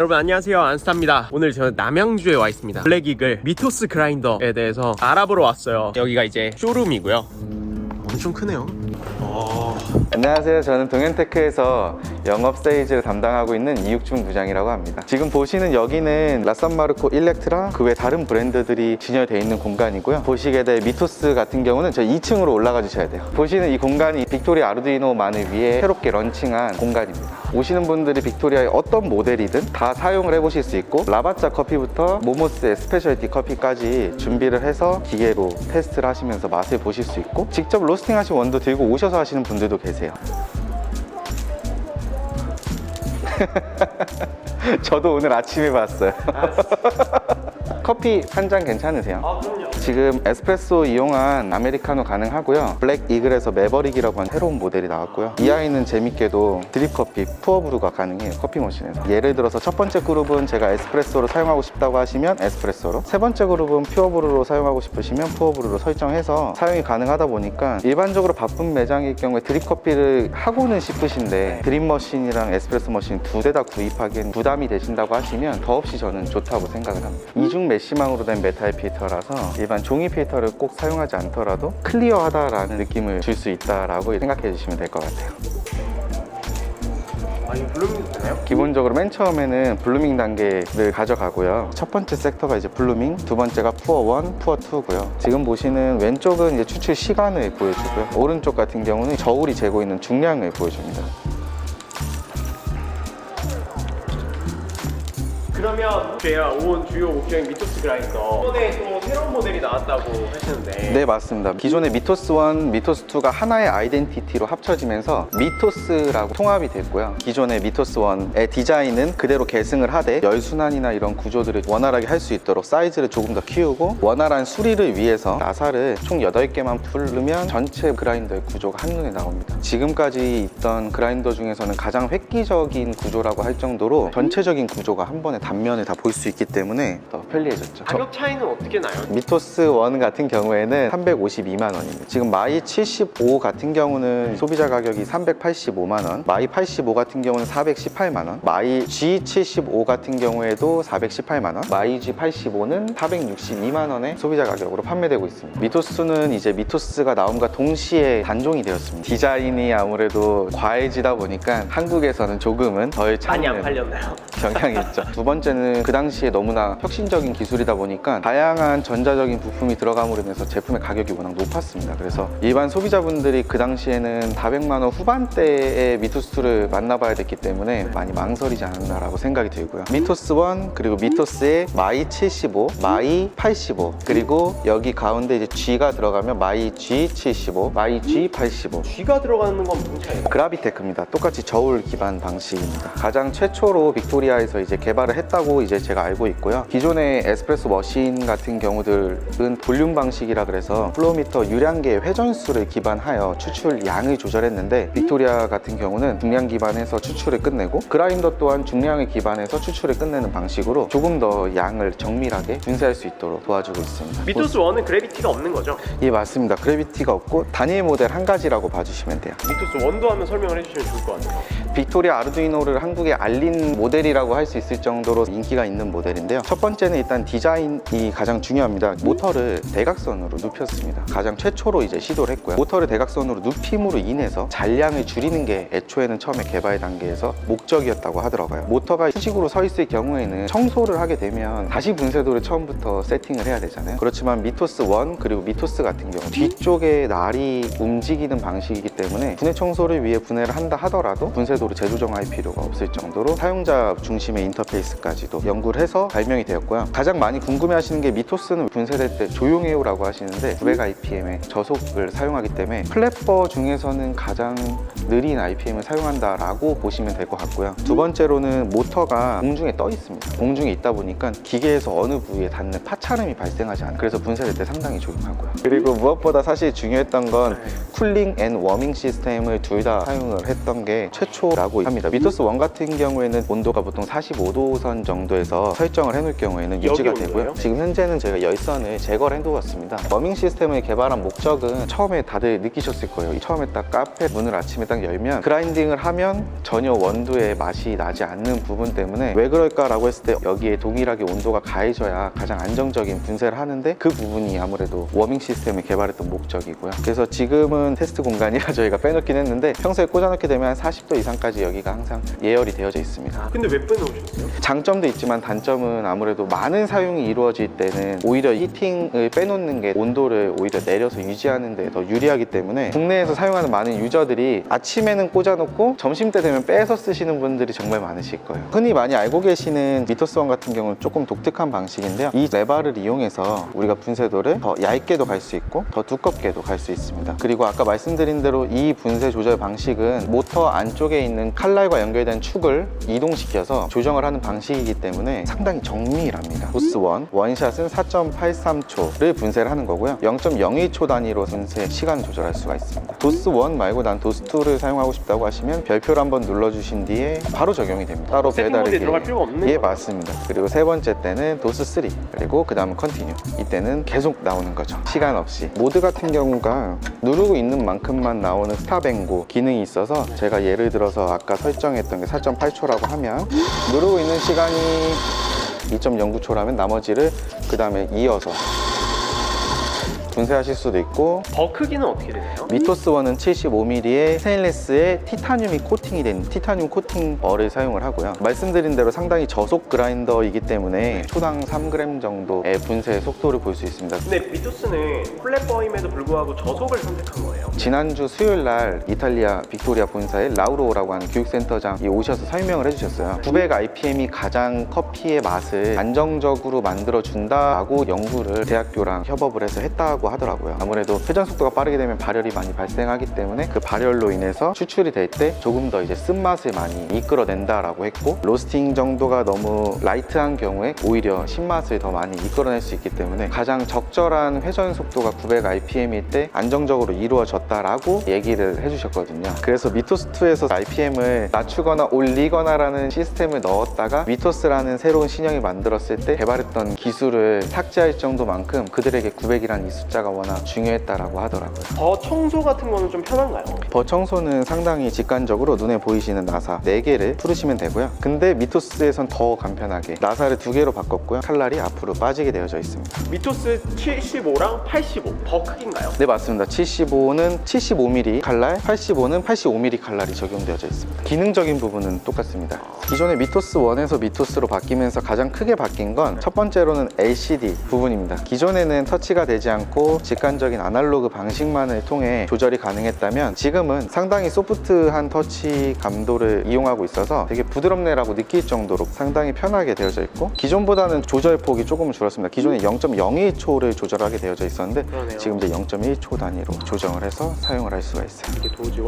여러분 안녕하세요. 안스타입니다. 오늘 저는 남양주에 와 있습니다. 블랙이글 미토스 그라인더에 대해서 알아보러 왔어요. 여기가 이제 쇼룸이고요. 엄청 크네요 안녕하세요. 저는 동현테크에서 영업 세일즈를 담당하고 있는 이육중 부장이라고 합니다. 지금 보시는 여기는 라산마르코 일렉트라 그 외 다른 브랜드들이 진열되어 있는 공간이고요. 보시게 될 미토스 같은 경우는 저 2층으로 올라가 주셔야 돼요. 보시는 이 공간이 빅토리아 아르두이노 만을 위해 새롭게 런칭한 공간입니다. 오시는 분들이 빅토리아의 어떤 모델이든 다 사용을 해보실 수 있고 라바짜 커피부터 모모스의 스페셜티 커피까지 준비를 해서 기계로 테스트를 하시면서 맛을 보실 수 있고 직접 로스팅 하신 원두 들고 오셔서 하시는 분들도 계세요. 저도 오늘 아침에 봤어요. 커피 한 잔 괜찮으세요? 아 그럼요 지금 에스프레소 이용한 아메리카노 가능하고요. 블랙 이글에서 매버릭이라고 하는 새로운 모델이 나왔고요. 이 아이는 재밌게도 드립 커피, 푸어브루가 가능해요. 커피 머신에서. 예를 들어서 첫 번째 그룹은 제가 에스프레소로 사용하고 싶다고 하시면 에스프레소로, 세 번째 그룹은 퓨어브루로 사용하고 싶으시면 푸어브루로 설정해서 사용이 가능하다 보니까 일반적으로 바쁜 매장일 경우에 드립 커피를 하고는 싶으신데 드립 머신이랑 에스프레소 머신 두 대 다 구입하기엔 부담이 되신다고 하시면 더없이 저는 좋다고 생각을 합니다. 이중 메시망으로 된 메탈 필터라서 일반 종이 필터를 꼭 사용하지 않더라도 클리어하다라는 느낌을 줄 수 있다라고 생각해 주시면 될 것 같아요. 아? 기본적으로 맨 처음에는 블루밍 단계를 가져가고요. 첫 번째 섹터가 이제 블루밍, 두 번째가 푸어 1, 푸어 2고요. 지금 보시는 왼쪽은 이제 추출 시간을 보여주고요. 오른쪽 같은 경우는 저울이 재고 있는 중량을 보여줍니다. 그러면 제가 온 주요 목적인 미토스 그라인더. 이번에 또 새로운 모델이 나왔다고 하시는데. 네 맞습니다. 기존의 미토스 1, 미토스 2가 하나의 아이덴티티로 합쳐지면서 미토스라고 통합이 됐고요. 기존의 미토스 1의 디자인은 그대로 계승을 하되 열순환이나 이런 구조들을 원활하게 할 수 있도록 사이즈를 조금 더 키우고 원활한 수리를 위해서 나사를 총 8개만 풀르면 전체 그라인더의 구조가 한눈에 나옵니다. 지금까지 있던 그라인더 중에서는 가장 획기적인 구조라고 할 정도로 전체적인 구조가 한 번에 단면에 다볼 수 있기 때문에 더 편리해졌죠 가격 차이는 어떻게 나요? 미토스 1 같은 경우에는 352만 원입니다. 지금 마이 75 같은 경우는 소비자 가격이 385만 원, 마이 85 같은 경우는 418만 원, 마이 G75 같은 경우에도 418만 원, 마이 G85는 462만 원의 소비자 가격으로 판매되고 있습니다. 미토스는 이제 미토스가 나옴과 동시에 단종이 되었습니다. 디자인이 아무래도 과해지다 보니까 한국에서는 조금은 덜 많이 안 팔렸나요? 경향이 있죠. 두 번째 는 그 당시에 너무나 혁신적인 기술이다 보니까 다양한 전자적인 부품이 들어감으로 인해서 제품의 가격이 워낙 높았습니다. 그래서 일반 소비자분들이 그 당시에는 400만 원 후반대의 미토스2를 만나봐야 됐기 때문에 많이 망설이지 않았나라고 생각이 들고요. 미토스 1 그리고 미토스의 마이 75, 마이 85 그리고 여기 가운데 이제 G가 들어가면 마이 G75, 마이 G85 G가 들어가는 건 무슨 차이예요? 그라비테크입니다. 똑같이 저울 기반 방식입니다. 가장 최초로 빅토리아에서 이제 개발을 했 다고 이제 제가 알고 있고요. 기존의 에스프레소 머신 같은 경우들은 볼륨 방식이라 그래서 플로미터 유량계 회전수를 기반하여 추출 양을 조절했는데 빅토리아 같은 경우는 중량 기반해서 추출을 끝내고 그라인더 또한 중량을 기반해서 추출을 끝내는 방식으로 조금 더 양을 정밀하게 준수할 수 있도록 도와주고 있습니다. 미토스 1은 그래비티가 없는 거죠? 예 맞습니다. 그래비티가 없고 단일 모델 한 가지라고 봐주시면 돼요. 미토스 1도 한번 설명을 해주시면 좋을 것 같아요 빅토리아 아르두이노를 한국에 알린 모델이라고 할 수 있을 정도로 인기가 있는 모델인데요. 첫 번째는 일단 디자인이 가장 중요합니다. 모터를 대각선으로 눕혔습니다. 가장 최초로 이제 시도를 했고요. 모터를 대각선으로 눕힘으로 인해서 잔량을 줄이는 게 애초에는 처음에 개발 단계에서 목적이었다고 하더라고요. 모터가 수직으로 서 있을 경우에는 청소를 하게 되면 다시 분쇄도를 처음부터 세팅을 해야 되잖아요. 그렇지만 미토스 1 그리고 미토스 같은 경우 뒤쪽에 날이 움직이는 방식이기 때문에 분해 청소를 위해 분해를 한다 하더라도 분쇄도를 재조정할 필요가 없을 정도로 사용자 중심의 인터페이스까지 도 연구를 해서 발명이 되었고요. 가장 많이 궁금해하시는 게 미토스는 분쇄될 때 조용해요라고 하시는데 900 RPM의 저속을 사용하기 때문에 플랫버 중에서는 가장 느린 RPM을 사용한다라고 보시면 될 것 같고요. 두 번째로는 모터가 공중에 떠 있습니다. 공중에 있다 보니까 기계에서 어느 부위에 닿는 파차름이 발생하지 않아요. 그래서 분쇄될 때 상당히 조용하고요. 그리고 무엇보다 사실 중요했던 건 쿨링 앤 워밍 시스템을 둘 다 사용을 했던 게 최초라고 합니다. 미토스 1 같은 경우에는 온도가 보통 45도 선 정도에서 설정을 해놓을 경우에는 유지가 되고요. 온도예요? 지금 현재는 저희가 열선을 제거를 해두었습니다. 워밍 시스템을 개발한 목적은 처음에 다들 느끼셨을 거예요. 처음에 딱 카페 문을 아침에 딱 열면 그라인딩을 하면 전혀 원두의 맛이 나지 않는 부분 때문에 왜 그럴까라고 했을 때 여기에 동일하게 온도가 가해져야 가장 안정적인 분쇄를 하는데 그 부분이 아무래도 워밍 시스템을 개발했던 목적이고요. 그래서 지금은 테스트 공간이라 저희가 빼놓긴 했는데 평소에 꽂아놓게 되면 한 40도 이상까지 여기가 항상 예열이 되어져 있습니다. 아, 근데 왜 빼놓으셨어요? 장 점도 있지만 단점은 아무래도 많은 사용이 이루어질 때는 오히려 히팅을 빼놓는 게 온도를 오히려 내려서 유지하는 데 더 유리하기 때문에 국내에서 사용하는 많은 유저들이 아침에는 꽂아놓고 점심 때 되면 빼서 쓰시는 분들이 정말 많으실 거예요. 흔히 많이 알고 계시는 미터스원 같은 경우는 조금 독특한 방식인데요. 이 레바를 이용해서 우리가 분쇄도를 더 얇게도 갈 수 있고 더 두껍게도 갈 수 있습니다. 그리고 아까 말씀드린 대로 이 분쇄 조절 방식은 모터 안쪽에 있는 칼날과 연결된 축을 이동시켜서 조정을 하는 방식 이기 때문에 상당히 정밀합니다. 도스1 원샷은 4.83초를 분쇄를 하는 거고요. 0.01초 단위로 분쇄 시간 조절할 수가 있습니다. 도스1 말고 난 도스2를 사용하고 싶다고 하시면 별표를 한번 눌러주신 뒤에 바로 적용이 됩니다. 따로 배달의 들어갈 길- 필요가 없는 예? 맞습니다. 그리고 세 번째 때는 도스 3 그리고 그 다음 컨티뉴 이때는 계속 나오는 거죠. 시간 없이 모드 같은 경우가 누르고 있는 만큼만 나오는 스탑앤고 기능이 있어서 제가 예를 들어서 아까 설정했던 게 4.8초라고 하면 누르고 있는 시간 이 2.09초라면 나머지를 그 다음에 이어서 분쇄하실 수도 있고 버 크기는 어떻게 되나요? 미토스1은 75mm의 스테인리스에 티타늄이 코팅이 된 티타늄 코팅 벌을 사용을 하고요. 말씀드린 대로 상당히 저속 그라인더이기 때문에 초당 3g 정도의 분쇄 속도를 볼 수 있습니다. 근데 미토스는 플랫버임에도 불구하고 저속을 선택한 거예요. 지난주 수요일 날 이탈리아 빅토리아 본사의 라우로라고 하는 교육센터장이 오셔서 설명을 해주셨어요. 900 RPM이 가장 커피의 맛을 안정적으로 만들어준다라고 연구를 대학교랑 협업을 해서 했다고 하더라고요. 아무래도 회전 속도가 빠르게 되면 발열이 많이 발생하기 때문에 그 발열로 인해서 추출이 될 때 조금 더 이제 쓴맛을 많이 이끌어낸다라고 했고 로스팅 정도가 너무 라이트한 경우에 오히려 신맛을 더 많이 이끌어낼 수 있기 때문에 가장 적절한 회전 속도가 900 RPM일 때 안정적으로 이루어졌다라고 얘기를 해주셨거든요. 그래서 미토스2에서 RPM을 낮추거나 올리거나 라는 시스템을 넣었다가 미토스라는 새로운 신형이 만들었을 때 개발했던 기술을 삭제할 정도만큼 그들에게 900이라는 이 숫자 가 워낙 중요했다라고 하더라고요. 버 청소 같은 거는 좀 편한가요? 버 청소는 상당히 직관적으로 눈에 보이시는 나사 4개를 풀으시면 되고요. 근데 미토스에선 더 간편하게 나사를 2개로 바꿨고요. 칼날이 앞으로 빠지게 되어져 있습니다. 미토스 75랑 85, 버 크기인가요? 네 맞습니다. 75는 75mm 칼날, 85는 85mm 칼날이 적용되어져 있습니다. 기능적인 부분은 똑같습니다. 기존의 미토스 1에서 미토스로 바뀌면서 가장 크게 바뀐 건 첫 번째로는 LCD 부분입니다. 기존에는 터치가 되지 않고 직관적인 아날로그 방식만을 통해 조절이 가능했다면 지금은 상당히 소프트한 터치 감도를 이용하고 있어서 되게 부드럽네라고 느낄 정도로 상당히 편하게 되어져 있고 기존보다는 조절 폭이 조금 줄었습니다. 기존에 0.01초를 조절하게 되어져 있었는데 그러네요. 지금 이제 0.1초 단위로 조정을 해서 사용을 할 수가 있어요. 이게 도지 1,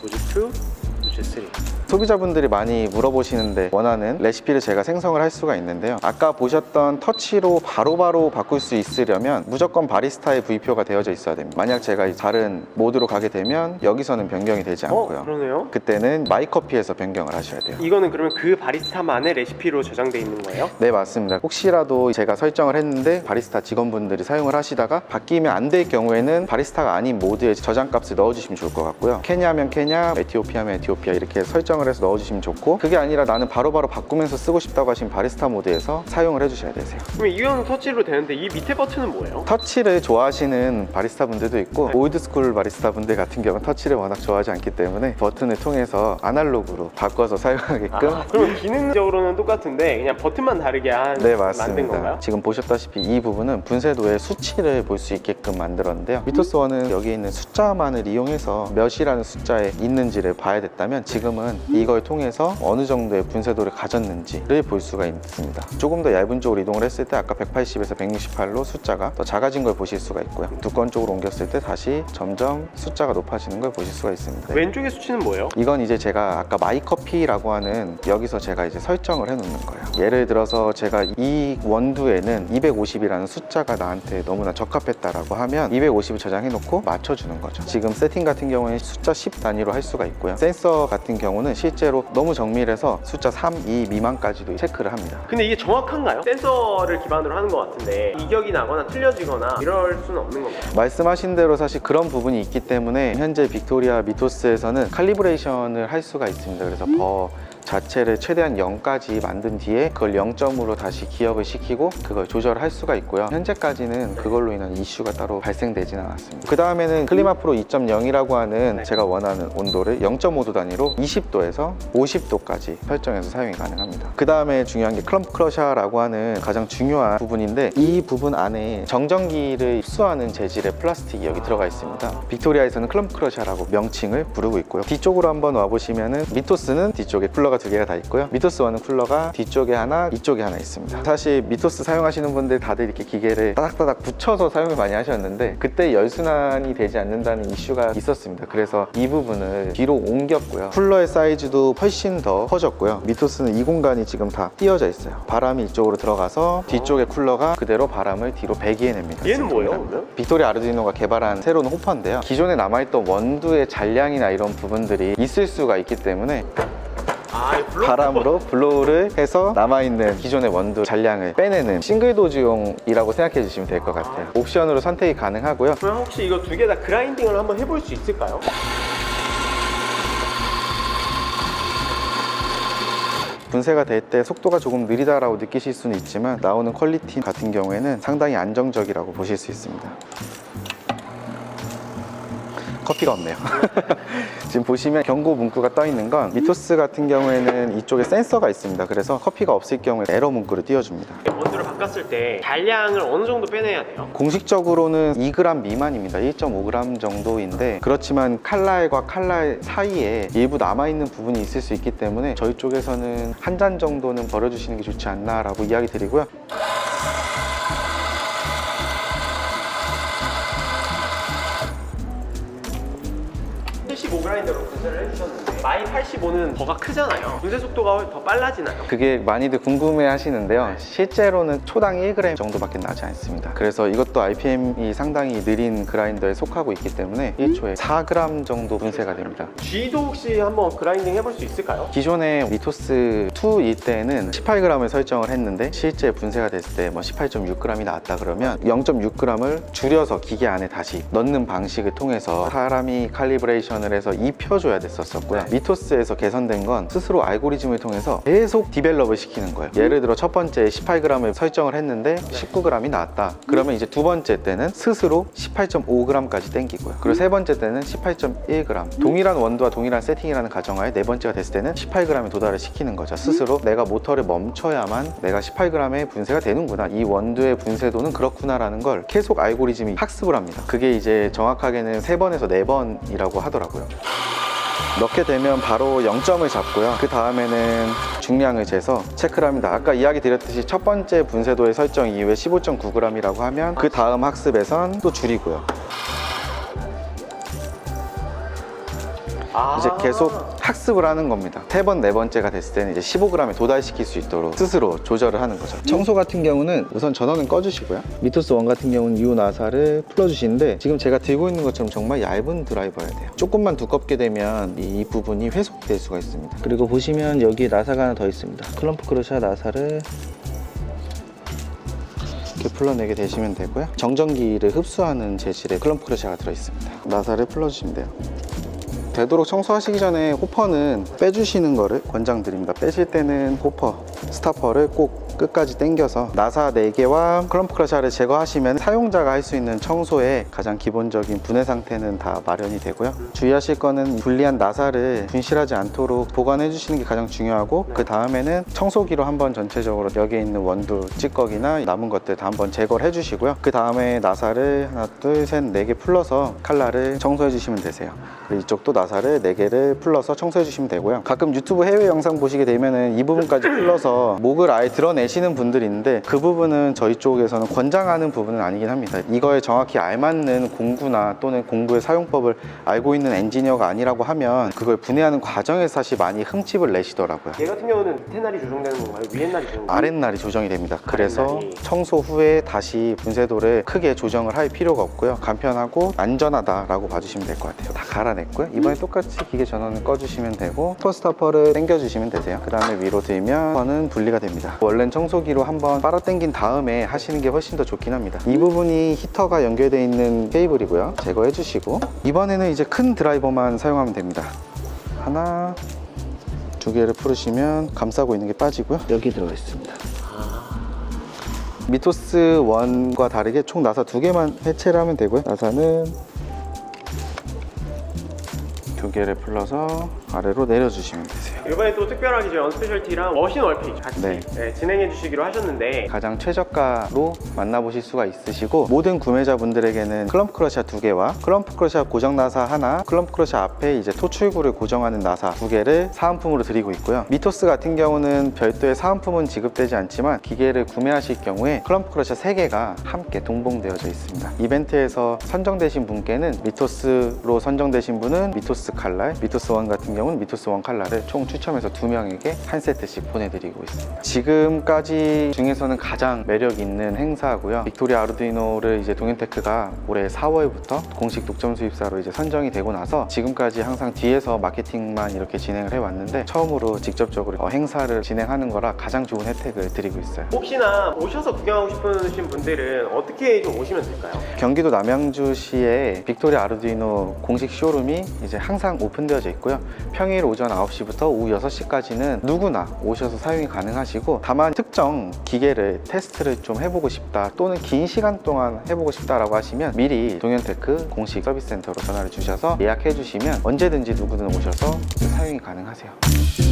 도지 2, 도지 3. 소비자분들이 많이 물어보시는데 원하는 레시피를 제가 생성을 할 수가 있는데요. 아까 보셨던 터치로 바로 바로 바꿀 수 있으려면 무조건 바리스타의 V표가 되어져 있어야 됩니다. 만약 제가 다른 모드로 가게 되면 여기서는 변경이 되지 어, 않고요. 그러네요. 그때는 마이커피에서 변경을 하셔야 돼요. 이거는 그러면 그 바리스타만의 레시피로 저장돼 있는 거예요? 네 맞습니다 혹시라도 제가 설정을 했는데 바리스타 직원분들이 사용을 하시다가 바뀌면 안 될 경우에는 바리스타가 아닌 모드에 저장값을 넣어주시면 좋을 것 같고요 케냐면 케냐, 에티오피아면 에티오피아 이렇게 설정을 해서 넣어주시면 좋고 그게 아니라 나는 바로바로 바꾸면서 쓰고 싶다고 하시면 바리스타 모드에서 사용을 해주셔야 되세요 그러면 이거는 터치로 되는데 이 밑에 버튼은 뭐예요? 터치를 좋아하시는 바리스타 분들도 있고 네. 올드스쿨 바리스타 분들 같은 경우는 터치를 워낙 좋아하지 않기 때문에 버튼을 통해서 아날로그로 바꿔서 사용하게끔 아, 그러면 기능적으로는 똑같은데 그냥 버튼만 다르게 한네 만든 맞습니다. 건가요? 지금 보셨다시피 이 부분은 분쇄도의 수치를 볼 수 있게끔 만들었는데요. 미토스1은 여기 있는 숫자만을 이용해서 몇이라는 숫자에 있는지를 봐야 됐다면 지금은 이걸 통해서 어느 정도의 분쇄도를 가졌는지를 볼 수가 있습니다. 조금 더 얇은 쪽으로 이동을 했을 때 아까 180에서 168로 숫자가 더 작아진 걸 보실 수가 있고요. 두꺼운 쪽으로 옮겼을 때 다시 점점 숫자가 높아지는 걸 보실 수가 있습니다. 왼쪽의 수치는 뭐예요? 이건 이제 제가 아까 마이커피라고 하는 여기서 제가 이제 설정을 해놓는 거예요. 예를 들어서 제가 이 원두에는 250이라는 숫자가 나한테 너무나 적합했다라고 하면 250을 저장해놓고 맞춰주는 거죠. 지금 세팅 같은 경우에는 숫자 10 단위로 할 수가 있고요. 센서 같은 경우는 실제로 너무 정밀해서 숫자 3, 2 미만까지도 체크를 합니다. 근데 이게 정확한가요? 센서를 기반으로 하는 것 같은데 이격이 나거나 틀려지거나 이럴 수는 없는 건가요? 말씀하신 대로 사실 그런 부분이 있기 때문에 현재 빅토리아 미토스에서는 칼리브레이션을 할 수가 있습니다. 그래서 버 자체를 최대한 0까지 만든 뒤에 그걸 0점으로 다시 기억을 시키고 그걸 조절할 수가 있고요. 현재까지는 그걸로 인한 이슈가 따로 발생되진 않았습니다. 그 다음에는 클리마 프로 2.0이라고 하는 제가 원하는 온도를 0.5도 단위로 20도에서 50도까지 설정해서 사용이 가능합니다. 그 다음에 중요한 게 클럼프 크러셔라고 하는 가장 중요한 부분인데 이 부분 안에 정전기를 흡수하는 재질의 플라스틱이 여기 들어가 있습니다. 빅토리아에서는 클럼프 크러셔라고 명칭을 부르고 있고요. 뒤쪽으로 한번 와보시면은 미토스는 뒤쪽에 쿨러가 두 개가 다 있고요. 미토스 1은 쿨러가 뒤쪽에 하나, 이쪽에 하나 있습니다. 사실 미토스 사용하시는 분들 다들 이렇게 기계를 따닥따닥 붙여서 사용을 많이 하셨는데 그때 열순환이 되지 않는다는 이슈가 있었습니다. 그래서 이 부분을 뒤로 옮겼고요. 쿨러의 사이즈도 훨씬 더 커졌고요. 미토스는 이 공간이 지금 다 띄어져 있어요. 바람이 이쪽으로 들어가서 뒤쪽에 쿨러가 그대로 바람을 뒤로 배기해냅니다. 얘는 뭐예요, 그러면? 빅토리아 아르두이노가 개발한 새로운 호퍼인데요. 기존에 남아있던 원두의 잔량이나 이런 부분들이 있을 수가 있기 때문에 아, 바람으로 블로우를 해서 남아있는 기존의 원두 잔량을 빼내는 싱글 도즈용이라고 생각해 주시면 될 것 같아요. 옵션으로 선택이 가능하고요. 그럼 혹시 이거 두 개 다 그라인딩을 한번 해볼 수 있을까요? 분쇄가 될 때 속도가 조금 느리다라고 느끼실 수는 있지만 나오는 퀄리티 같은 경우에는 상당히 안정적이라고 보실 수 있습니다. 커피가 없네요. 지금 보시면 경고 문구가 떠 있는 건 미토스 같은 경우에는 이쪽에 센서가 있습니다. 그래서 커피가 없을 경우에 에러 문구를 띄워줍니다. 원두를 바꿨을 때 잔량을 어느 정도 빼내야 돼요? 공식적으로는 2g 미만입니다. 1.5g 정도인데 그렇지만 칼날과 칼날 사이에 일부 남아있는 부분이 있을 수 있기 때문에 저희 쪽에서는 한 잔 정도는 버려주시는 게 좋지 않나라고 이야기 드리고요. 마이 85는 더가 크잖아요 분쇄 속도가 더 빨라지나요? 그게 많이들 궁금해 하시는데요. 실제로는 초당 1g 정도밖에 나지 않습니다. 그래서 이것도 RPM이 상당히 느린 그라인더에 속하고 있기 때문에 1초에 4g 정도 분쇄가 됩니다. G도 혹시 한번 그라인딩 해볼 수 있을까요? 기존의 미토스 2일 때는 18g을 설정을 했는데 실제 분쇄가 됐을 때 뭐 18.6g이 나왔다 그러면 0.6g을 줄여서 기계 안에 다시 넣는 방식을 통해서 사람이 칼리브레이션을 해서 입혀줘야 됐었었고요. 미토스에서 개선된 건 스스로 알고리즘을 통해서 계속 디벨롭을 시키는 거예요. 예를 들어 첫 번째 18g을 설정을 했는데 19g이 나왔다. 그러면 이제 두 번째 때는 스스로 18.5g까지 땡기고요. 그리고 세 번째 때는 18.1g. 동일한 원두와 동일한 세팅이라는 가정하에 네 번째가 됐을 때는 18g에 도달을 시키는 거죠. 스스로 내가 모터를 멈춰야만 내가 18g의 분쇄가 되는구나. 이 원두의 분쇄도는 그렇구나라는 걸 계속 알고리즘이 학습을 합니다. 그게 이제 정확하게는 세 번에서 네 번이라고 하더라고요. 넣게 되면 바로 0점을 잡고요. 그 다음에는 중량을 재서 체크를 합니다. 아까 이야기 드렸듯이 첫 번째 분쇄도의 설정 이후에 15.9g이라고 하면 그 다음 학습에선 또 줄이고요. 아 이제 계속 학습을 하는 겁니다. 세 번, 네 번째가 됐을 때는 이제 15g에 도달시킬 수 있도록 스스로 조절을 하는 거죠. 청소 같은 경우는 우선 전원은 꺼주시고요. 미토스 1 같은 경우는 이 나사를 풀어주시는데 지금 제가 들고 있는 것처럼 정말 얇은 드라이버여야 돼요. 조금만 두껍게 되면 이 부분이 회속될 수가 있습니다. 그리고 보시면 여기에 나사가 하나 더 있습니다. 클럼프 크러셔 나사를 이렇게 풀러내게 되시면 되고요. 정전기를 흡수하는 재질의 클럼프 크러셔가 들어있습니다. 나사를 풀어주시면 돼요. 되도록 청소하시기 전에 호퍼는 빼주시는 거를 권장드립니다. 빼실 때는 호퍼, 스타퍼를 꼭 끝까지 당겨서 나사 4개와 클럼프 크러셔를 제거하시면 사용자가 할 수 있는 청소의 가장 기본적인 분해 상태는 다 마련이 되고요. 주의하실 거는 불리한 나사를 분실하지 않도록 보관해 주시는 게 가장 중요하고 그 다음에는 청소기로 한번 전체적으로 여기에 있는 원두 찌꺼기나 남은 것들 다 한번 제거를 해 주시고요. 그 다음에 나사를 하나, 둘, 셋, 네 개 풀러서 칼날을 청소해 주시면 되세요. 이쪽도 나사를 4개를 풀러서 청소해 주시면 되고요. 가끔 유튜브 해외 영상 보시게 되면은 이 부분까지 풀러서 목을 아예 드러내 내시는 분들이 있는데 그 부분은 저희 쪽에서는 권장하는 부분은 아니긴 합니다. 이거에 정확히 알맞는 공구나 또는 공구의 사용법을 알고 있는 엔지니어가 아니라고 하면 그걸 분해하는 과정에서 사실 많이 흠집을 내시더라고요. 얘 같은 경우는 밑에 날이 조정되는 건가요? 위에 날이 조정? 아랫날이 조정이 됩니다. 그래서 아랫날이. 청소 후에 다시 분쇄도를 크게 조정을 할 필요가 없고요. 간편하고 안전하다라고 봐주시면 될 것 같아요. 다 갈아냈고요. 이번에 똑같이 기계 전원을 꺼주시면 되고 토스터퍼를 당겨주시면 되세요. 그 다음에 위로 들면 선은 분리가 됩니다. 원래는 청소기로 한번 빨아 당긴 다음에 하시는 게 훨씬 더 좋긴 합니다. 이 부분이 히터가 연결되어 있는 케이블이고요. 제거해 주시고 이번에는 이제 큰 드라이버만 사용하면 됩니다. 하나, 두 개를 풀으시면 감싸고 있는 게 빠지고요. 여기 들어가 있습니다. 미토스 1과 다르게 총 나사 두 개만 해체를 하면 되고요. 나사는 두 개를 풀러서 아래로 내려주시면 되세요. 이번에 또 특별하게 저희 언스페셜티랑 머신 월픽 같이 네. 네, 진행해 주시기로 하셨는데 가장 최저가로 만나보실 수가 있으시고 모든 구매자분들에게는 클럼프 크러셔 두 개와 클럼프 크러셔 고정 나사 하나, 클럼프 크러셔 앞에 이제 토출구를 고정하는 나사 두 개를 사은품으로 드리고 있고요. 미토스 같은 경우는 별도의 사은품은 지급되지 않지만 기계를 구매하실 경우에 클럼프 크러셔 세 개가 함께 동봉되어져 있습니다. 이벤트에서 선정되신 분께는 미토스로 선정되신 분은 미토스 칼날, 미토스 원 같은 경우는 미토스 원 칼날을 총 추첨해서 두 명에게 한 세트씩 보내드리고 있습니다. 지금까지 중에서는 가장 매력 있는 행사고요. 빅토리아 아르두이노를 이제 동현테크가 올해 4월부터 공식 독점 수입사로 이제 선정이 되고 나서 지금까지 항상 뒤에서 마케팅만 이렇게 진행을 해왔는데 처음으로 직접적으로 어, 행사를 진행하는 거라 가장 좋은 혜택을 드리고 있어요. 혹시나 오셔서 구경하고 싶으신 분들은 어떻게 좀 오시면 될까요? 경기도 남양주시에 빅토리아 아르두이노 공식 쇼룸이 이제 항상 오픈되어져 있고요. 평일 오전 9시부터 오후 6시까지는 누구나 오셔서 사용이 가능하시고 다만 특정 기계를 테스트를 좀 해보고 싶다 또는 긴 시간 동안 해보고 싶다라고 하시면 미리 동현테크 공식 서비스 센터로 전화를 주셔서 예약해 주시면 언제든지 누구든 오셔서 사용이 가능하세요.